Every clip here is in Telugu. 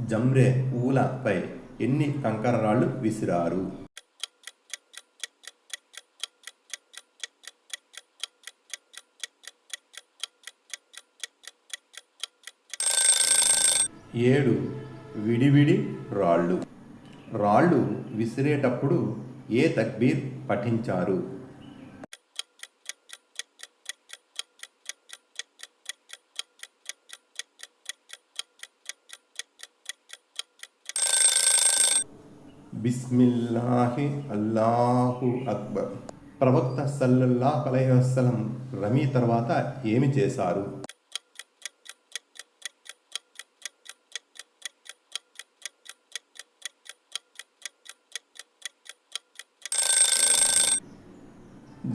జమ్రే ఊలపై ఎన్ని కంకర రాళ్ళు విసిరారు? ఏడు విడివిడి రాళ్ళు. రాళ్ళు విసిరేటప్పుడు ఏ తక్బీర్ పఠించారు? బిస్మిల్లాహి అల్లాహు అక్బర్. ప్రవక్త సల్లల్లాహు అలైహి వసల్లం రమీ తర్వాత ఏమి చేశారు?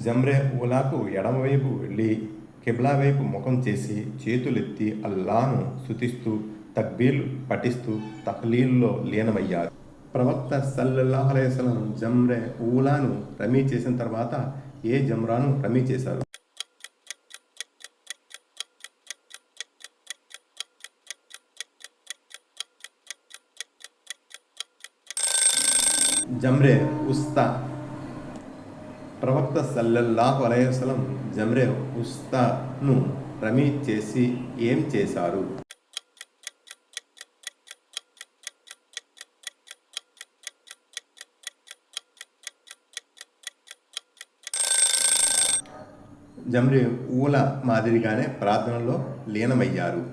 జమ్రే ఉలాకు ఎడమవైపు వెళ్ళి కిబ్లా వైపు ముఖం చేసి చేతులెత్తి అల్లాను స్తుతిస్తూ తక్బీర్లు పఠిస్తూ తహ్లీల్లో లీనమయ్యారు. ప్రవక్త సల్లల్లాహు అలైహి జమ్రే ఊలాను రమీ చేసిన తర్వాత ఏ జమ్రాను రమీ చేశారు? జమ్రే ఉస్తా. ప్రవక్త సల్లల్లాహు అలైహి జమ్రే ఉస్తాను రమీ చేసి ఏం చేశారు? జమ్రి ఊల మాదిరిగానే ప్రార్థనలో లీనమయ్యారు.